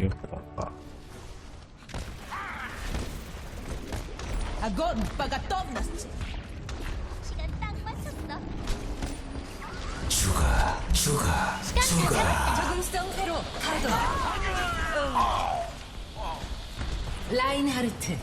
이렇게 Огонь по готовности! 시간 딱 맞췄어. 죽어 죽어 죽어 적응성 회로 가동! 라인하르트